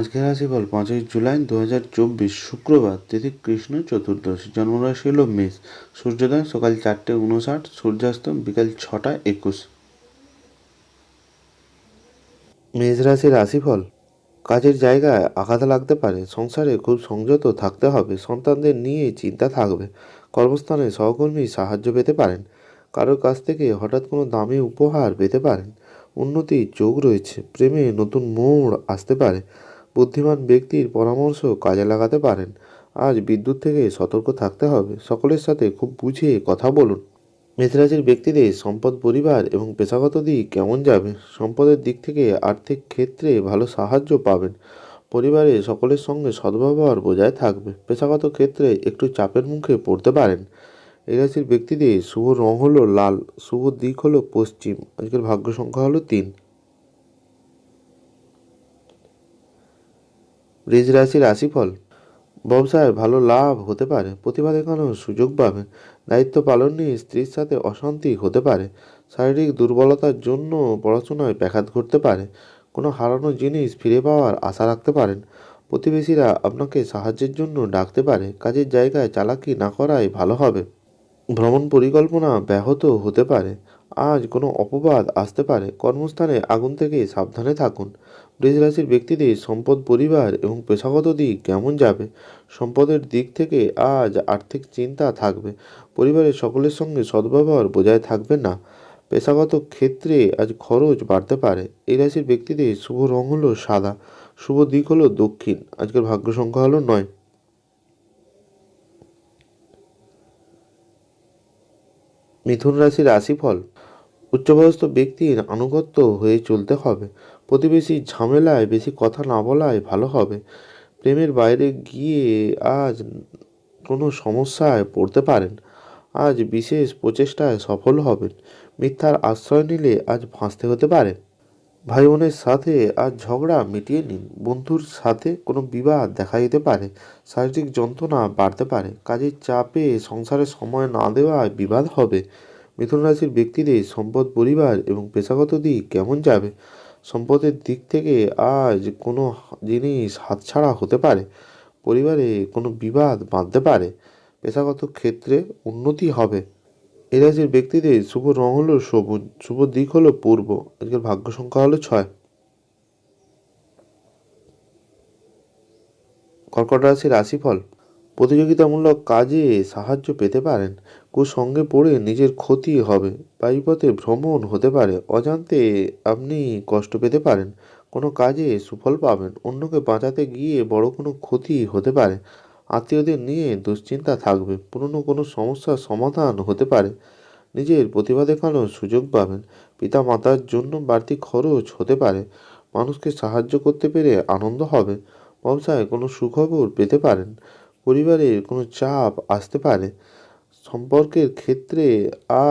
আজকের রাশিফল পাঁচই জুলাই দু হাজার চব্বিশ শুক্রবার, তিথি কৃষ্ণ চতুর্দশী, জন্মরাশি হল মেষ, সূর্যোদয় সকাল চারটে উনষাট সূর্যাস্ত বিকাল ছটা একুশ। মেষ রাশির রাশিফল, কাজের জায়গায় আঘাত লাগতে পারে, সংসারে খুব সংযত থাকতে হবে, সন্তানদের নিয়ে চিন্তা থাকবে, কর্মস্থানে সহকর্মী সাহায্য পেতে পারেন কারোর কাছ থেকে হঠাৎ কোনো দামি উপহার পেতে পারেন উন্নতির যোগ রয়েছে, প্রেমে নতুন মোড় আসতে পারে বুদ্ধিমান ব্যক্তির পরামর্শ কাজে লাগাতে পারেন। আজ বিদ্যুৎ থেকে সতর্ক থাকতে হবে। সকলের সাথে খুব বুঝিয়ে কথা বলুন। মেষরাশির ব্যক্তিদের সম্পদ পরিবার এবং পেশাগত দিক কেমন যাবে? সম্পদের দিক থেকে আর্থিক ক্ষেত্রে ভালো সাহায্য পাবেন। পরিবারে সকলের সঙ্গে সদ্ব্যবহার বজায় থাকবে। পেশাগত ক্ষেত্রে একটু চাপের মুখে পড়তে পারেন। এই রাশির ব্যক্তিদের শুভ রং হলো লাল, শুভ দিক হলো পশ্চিম। আজকের ভাগ্য সংখ্যা হলো তিন। বৃষ রাশির রাশিফল। ব্যবসায় ভালো লাভ হতে পারে। প্রতিভা দেখানোর সুযোগ পাবে। দায়িত্ব পালন নিয়ে স্ত্রীর সাথে অশান্তি হতে পারে। শারীরিক দুর্বলতার জন্য পড়াশোনায় ব্যাঘাত ঘটতে পারে। কোনো হারানো জিনিস ফিরে পাওয়ার আশা রাখতে পারেন। প্রতিবেশীরা আপনাকে সাহায্যের জন্য ডাকতে পারে। কাজের জায়গায় চালাকি না করাই ভালো হবে। ভ্রমণ পরিকল্পনা ব্যাহত হতে পারে। আজ কোনো অপবাদ আসতে পারে। কর্মস্থানে আগুন থেকে সাবধানে থাকুন। রাশির ব্যক্তিদের সম্পদ পরিবার এবং পেশাগত দিক কেমন যাবে? সম্পদের দিক থেকে আজ আর্থিক চিন্তা থাকবে। পরিবারের সকলের সঙ্গে সদ্ব্যবহার বজায় থাকবে না। পেশাগত ক্ষেত্রে আজ খরচ বাড়তে পারে। এই রাশির ব্যক্তিদের শুভ রং হলো সাদা, শুভ দিক হলো দক্ষিণ। আজকের ভাগ্য সংখ্যা হলো নয়। মিথুন রাশির রাশিফল উচ্চবয়স্ক ব্যক্তির আনুগত্য হয়ে চলতে হবে। প্রতিবেশীর ঝামেলায় বেশি কথা না বলাই ভালো হবে। প্রেমের বাইরে গিয়ে আজ কোনো সমস্যায় পড়তে পারেন। আজ বিশেষ প্রচেষ্টায় সফল হবেন। মিথ্যার আশ্রয় নিলে আজ ফাঁসতে হতে পারে। ভাই বোনের সাথে আজ ঝগড়া মিটিয়ে নিন। বন্ধুর সাথে কোনো বিবাদ দেখা দিতে পারে। শারীরিক যন্ত্রণা বাড়তে পারে। কাজের চাপে সংসারে সময় না দেওয়ায় বিবাদ হবে। মিথুন রাশির ব্যক্তিদের সম্পদ, পরিবার এবং পেশাগত দিক কেমন যাবে? সম্পদের দিক থেকে আজ কোনো জিনিস হাতছাড়া হতে পারে। পরিবারে কোনো বিবাদ বাঁধতে পারে। পেশাগত ক্ষেত্রে উন্নতি হবে। এই রাশির ব্যক্তিদের শুভ রং হলো সবুজ, শুভ দিক হলো পূর্ব। আজকের ভাগ্য সংখ্যা হলো ছয়। কর্কট রাশির রাশিফল। প্রতিযোগিতামূলক কাজে সাহায্য পেতে পারেন। কুসঙ্গে পড়ে নিজের ক্ষতি হবে বায়ুপথে ভ্রমণ হতে পারে, অজান্তে আপনি কষ্ট পেতে পারেন। কোনো কাজে সুফল পাবেন, অন্যকে বাঁচাতে গিয়ে বড় কোনো ক্ষতি হতে পারে। আত্মীয়দের নিয়ে দুশ্চিন্তা থাকবে, পুরনো কোনো সমস্যার সমাধান হতে পারে। নিজের প্রতিভা দেখানোর সুযোগ পাবেন পিতা মাতার জন্য বাড়তি খরচ হতে পারে। মানুষকে সাহায্য করতে পেরে আনন্দ হবে, ব্যবসায় কোনো সুখবর পেতে পারেন। পরিবারের কোনো চাপ আসতে পারে, সম্পর্কের ক্ষেত্রে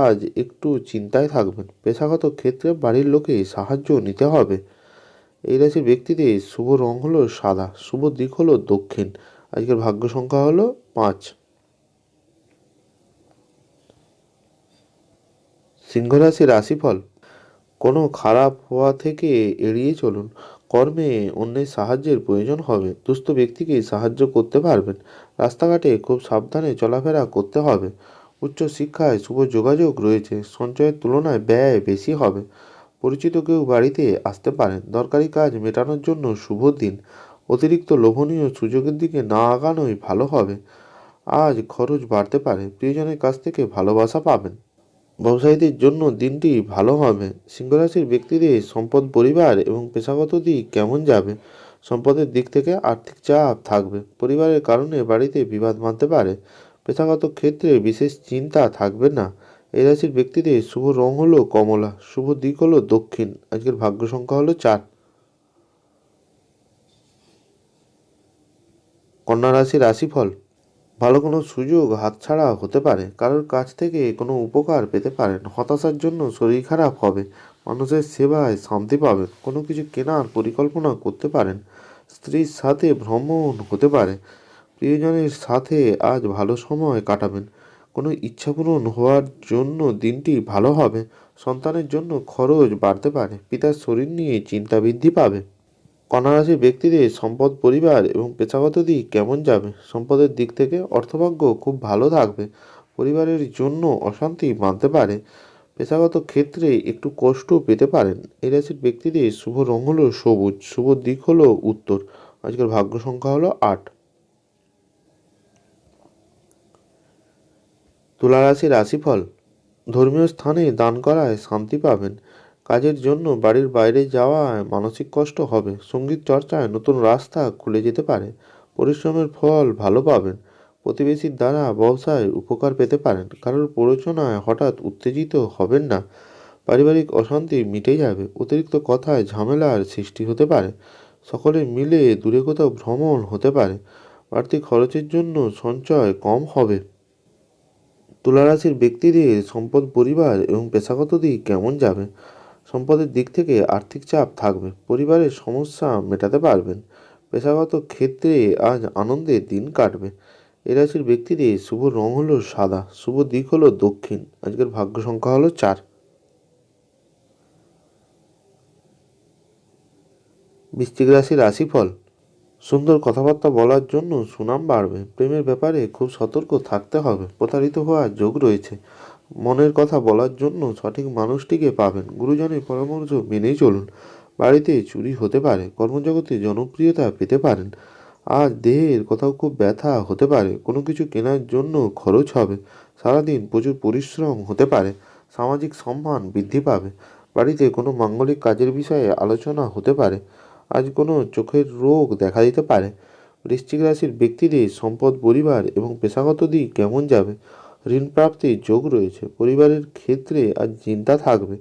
আজ একটু চিন্তায় থাকবেন। পেশাগত ক্ষেত্রে বাড়ির লোকে সাহায্য নিতে হবে। এই রাশির ব্যক্তিদের শুভ রং হলো সাদা, শুভ দিক হলো দক্ষিণ। আজকের ভাগ্য সংখ্যা হলো পাঁচ। সিংহ রাশির রাশিফল, কোনো খারাপ হওয়া থেকে এড়িয়ে চলুন। কর্মে অন্যের সাহায্যের প্রয়োজন হবে। দুস্থ ব্যক্তিকে সাহায্য করতে পারবেন। রাস্তাঘাটে খুব সাবধানে চলাফেরা করতে হবে। উচ্চ শিক্ষায় শুভ যোগাযোগ রয়েছে। সঞ্চয়ের তুলনায় ব্যয় বেশি হবে। পরিচিত কেউ বাড়িতে আসতে পারেন। দরকারি কাজ মেটানোর জন্য শুভ দিন। অতিরিক্ত লোভনীয় সুযোগের দিকে না আগানোই ভালো হবে। আজ খরচ বাড়তে পারে। প্রিয়জনের কাছ থেকে ভালোবাসা পাবেন। ব্যবসায়ীদের জন্য দিনটি ভালো হবে। সিংহরাশির ব্যক্তিদের সম্পদ পরিবার এবং পেশাগত দিক কেমন যাবে? সম্পদের দিক থেকে আর্থিক চাপ থাকবে। পরিবারের কারণে বাড়িতে বিবাদ বাঁধতে পারে। পেশাগত ক্ষেত্রে বিশেষ চিন্তা থাকবে না। এই রাশির ব্যক্তিদের শুভ রং হলো কমলা, শুভ দিক হলো দক্ষিণ। আজকের ভাগ্য সংখ্যা হলো চার। কন্যা রাশির রাশিফল ভালো কোনো সুযোগ হাতছাড়া হতে পারে। কারোর কাছ থেকে কোনো উপকার পেতে পারেন। হতাশার জন্য শরীর খারাপ হবে। মানুষের সেবায় শান্তি পাবেন। কোনো কিছু কেনার পরিকল্পনা করতে পারেন। স্ত্রীর সাথে ভ্রমণ হতে পারে। প্রিয়জনের সাথে আজ ভালো সময় কাটাবেন। কোনো ইচ্ছা পূরণ হওয়ার জন্য দিনটি ভালো হবে। সন্তানের জন্য খরচ বাড়তে পারে। পিতার শরীর নিয়ে চিন্তা বৃদ্ধি পাবে। কন্যা রাশির ব্যক্তিদের সম্পদ পরিবার এবং পেশাগত দিক কেমন যাবে? সম্পদের দিক থেকে অর্থভাগ্য খুব ভালো থাকবে। পরিবারের জন্য অশান্তি বাঁধতে পারে। পেশাগত ক্ষেত্রে একটু কষ্ট পেতে পারেন। এই রাশির ব্যক্তিদের শুভ রং হলো সবুজ, শুভ দিক হলো উত্তর। আজকের ভাগ্য সংখ্যা হলো আট। তুলা রাশির রাশিফল, ধর্মীয় স্থানে দান করায় শান্তি পাবেন। কাজের জন্য বাড়ির বাইরে যাওয়ায় মানসিক কষ্ট হবে। সংগীত চর্চায় নতুন রাস্তা খুলে যেতে পারে। পরিশ্রমের ফল ভালো পাবেন। প্রতিবেশীর দ্বারা ব্যবসায় উপকার পেতে পারেন। কারোর প্ররোচনায় হঠাৎ উত্তেজিত হবেন না। পারিবারিক অশান্তি মিটে যাবে। অতিরিক্ত কথায় ঝামেলার সৃষ্টি হতে পারে। সকলে মিলে দূরে কোথাও ভ্রমণ হতে পারে। বাড়তি খরচের জন্য সঞ্চয় কম হবে। তুলারাশির ব্যক্তিদের সম্পদ, পরিবার এবং পেশাগত দিক কেমন যাবে? সম্পদের দিক থেকে আর্থিক চাপ থাকবে। পরিবারের সমস্যা মেটাতে পারবেন। পেশাগত ক্ষেত্রে আজ আনন্দের দিন কাটবে। এ রাশির ব্যক্তিদের শুভ রং হলো সাদা, শুভ দিক হলো দক্ষিণ। আজকের ভাগ্য সংখ্যা হলো চার। বৃশ্চিক রাশির রাশিফল। সুন্দর কথাবার্তা বলার জন্য সুনাম বাড়বে। প্রেমের ব্যাপারে খুব সতর্ক থাকতে হবে। প্রতারিত হওয়ার যোগ রয়েছে। মনের কথা বলার জন্য সঠিক মানুষটিকে পাবেন। গুরুজনের পরামর্শ মেনেই চলুন। বাড়িতে চুরি হতে পারে, কর্মজগতে জনপ্রিয়তা পেতে পারেন। আজ দেহের কোথাও খুব ব্যথা হতে পারে, কোনো কিছু কেনার জন্য খরচ হবে, সারাদিন প্রচুর পরিশ্রম হতে পারে, সামাজিক সম্মান বৃদ্ধি পাবে, বাড়িতে কোনো মাঙ্গলিক কাজের বিষয়ে আলোচনা হতে পারে, আজ কোনো চোখের রোগ দেখা দিতে পারে। বৃশ্চিক রাশির ব্যক্তিদের সম্পদ, পরিবার এবং পেশাগত দিক কেমন যাবে? ঋণ প্রাপ্তির যোগ রয়েছে। পরিবারের ক্ষেত্রে আজ চিন্তা থাকবে।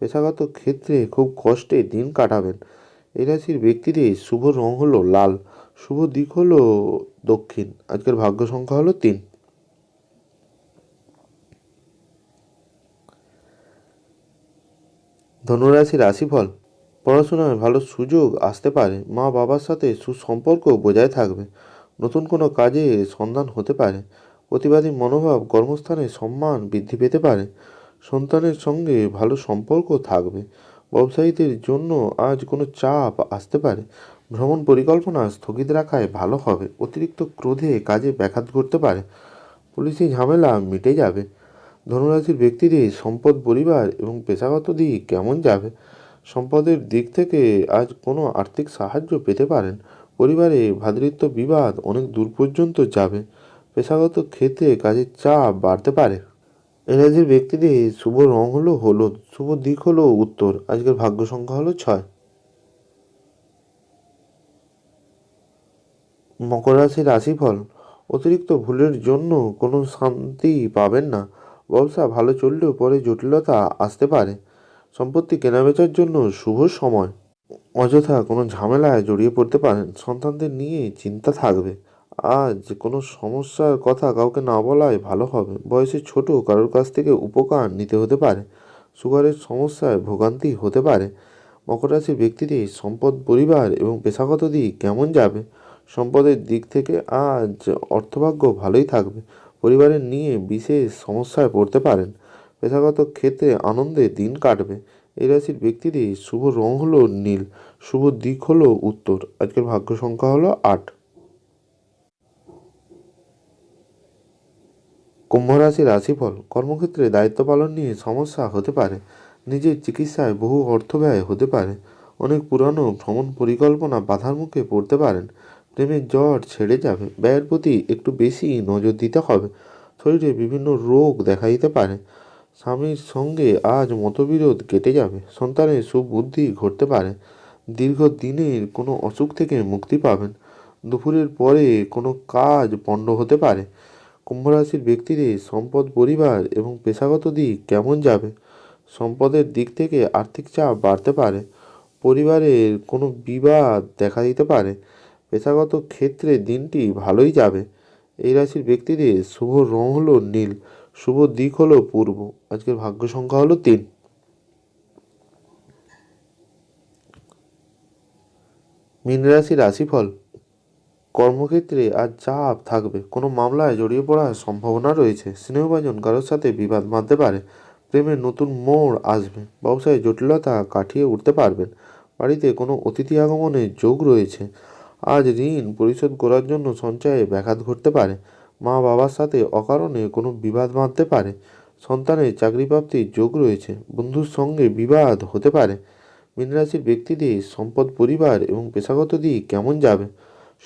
পেশাগত ক্ষেত্রে খুব কষ্টে দিন কাটাবেন। এই রাশির ব্যক্তিদের শুভ রং হলো লাল, শুভ দিক হলো দক্ষিণ। আজকের ভাগ্য সংখ্যা হলো তিন। ধনুরাশি রাশিফল, পড়াশোনায় ভালো সুযোগ আসতে পারে। মা বাবার সাথে সুসম্পর্ক বজায় থাকবে। নতুন কোনো কাজে সন্ধান হতে পারে। প্রতিবাদী মনোভাব, কর্মস্থানে সম্মান বৃদ্ধি পেতে পারে। সন্তানের সঙ্গে ভালো সম্পর্ক থাকবে। ব্যবসায়ীদের জন্য আজ কোনো চাপ আসতে পারে। ভ্রমণ পরিকল্পনা স্থগিত রাখায় ভালো হবে। অতিরিক্ত ক্রোধে কাজে ব্যাঘাত ঘটতে পারে। পুলিশি ঝামেলা মিটে যাবে। ধনুরাশির ব্যক্তিদের সম্পদ পরিবার এবং পেশাগত দিক কেমন যাবে? সম্পদের দিক থেকে আজ কোনো আর্থিক সাহায্য পেতে পারেন। পরিবারে ভ্রাতৃত্ব বিবাদ অনেক দূর পর্যন্ত যাবে। পেশাগত ক্ষেত্রে কাজের চাপ বাড়তে পারে। এনার্জির ব্যক্তিদের শুভ রং হলো হলুদ, শুভ দিক হলো উত্তর। আজকের ভাগ্য সংখ্যা হলো ছয়। মকর রাশির রাশিফল। অতিরিক্ত ভুলের জন্য কোনো শান্তি পাবেন না। ব্যবসা ভালো চললেও পরে জটিলতা আসতে পারে। সম্পত্তি কেনাবেচার জন্য শুভ সময়। অযথা কোনো ঝামেলায় জড়িয়ে পড়তে পারেন। সন্তানদের নিয়ে চিন্তা থাকবে। আজ কোনো সমস্যার কথা কাউকে না বলাই ভালো হবে। বয়সে ছোট কারোর কাছ থেকে উপকার নিতে হতে পারে। সুগারের সমস্যায় ভোগান্তি হতে পারে। মকর রাশির ব্যক্তিদের সম্পদ, পরিবার এবং পেশাগত দিক কেমন যাবে? সম্পদের দিক থেকে আজ অর্থভাগ্য ভালোই থাকবে। পরিবারের নিয়ে বিশেষ সমস্যায় পড়তে পারেন। পেশাগত ক্ষেত্রে আনন্দে দিন কাটবে। এই রাশির ব্যক্তিদের শুভ রং হলো নীল, শুভ দিক হলো উত্তর। আজকের ভাগ্য সংখ্যা হলো আট। কুম্ভ রাশির রাশিফল কর্মক্ষেত্রে দায়িত্ব পালন নিয়ে সমস্যা হতে পারে। নিজের চিকিৎসায় বহু অর্থ ব্যয় হতে পারে। অনেক পুরানো ভ্রমণ পরিকল্পনা বাধার মুখে পড়তে পারেন। প্রেমের জ্বর ছেড়ে যাবে। ব্যয়ের প্রতি একটু বেশি নজর দিতে হবে। শরীরে বিভিন্ন রোগ দেখা দিতে পারে। স্বামীর সঙ্গে আজ মতবিরোধ কেটে যাবে। সন্তানের সুবুদ্ধি ঘটতে পারে। দীর্ঘদিনের কোনো অসুখ থেকে মুক্তি পাবেন। দুপুরের পরে কোনো কাজ পণ্ড হতে পারে। কুম্ভ রাশির ব্যক্তিদের সম্পদ, পরিবার এবং পেশাগত দিক কেমন যাবে? সম্পদের দিক থেকে আর্থিক চাপ বাড়তে পারে, পরিবারের কোনো বিবাদ দেখা দিতে পারে, পেশাগত ক্ষেত্রে দিনটি ভালোই যাবে। এই রাশির ব্যক্তিদের শুভ রং হলো নীল, শুভ দিক হলো পূর্ব। আজকের ভাগ্য সংখ্যা হলো তিন। মীন রাশি রাশিফল কর্মক্ষেত্রে আজ চাপ থাকবে। কোনো মামলায় জড়িয়ে পড়ার সম্ভাবনা রয়েছে। স্নেহভাজন কারোর সাথে বিবাদ বাঁধতে পারে। প্রেমের নতুন মোড় আসবে। ব্যবসায় জটিলতা কাটিয়ে উঠতে পারবেন। বাড়িতে কোনো অতিথি আগমনের যোগ রয়েছে। আজ ঋণ পরিশোধ করার জন্য সঞ্চয়ে ব্যাঘাত ঘটতে পারে। মা বাবার সাথে অকারণে কোনো বিবাদ বাঁধতে পারে। সন্তানের চাকরি প্রাপ্তির যোগ রয়েছে। বন্ধুর সঙ্গে বিবাদ হতে পারে। মীন রাশির ব্যক্তিদের সম্পদ, পরিবার এবং পেশাগত দিক কেমন যাবে?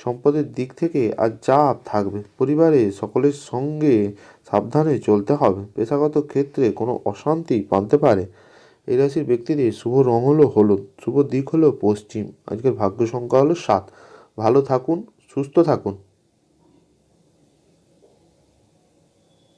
সম্পদের দিক থেকে আর চাপ থাকবে। পরিবারে সকলের সঙ্গে সাবধানে চলতে হবে। পেশাগত ক্ষেত্রে কোনো অশান্তি বাঁধতে পারে। এই রাশির ব্যক্তিদের শুভ রং হলো হলুদ, শুভ দিক হলো পশ্চিম। আজকের ভাগ্য সংখ্যা হলো সাত। ভালো থাকুন, সুস্থ থাকুন।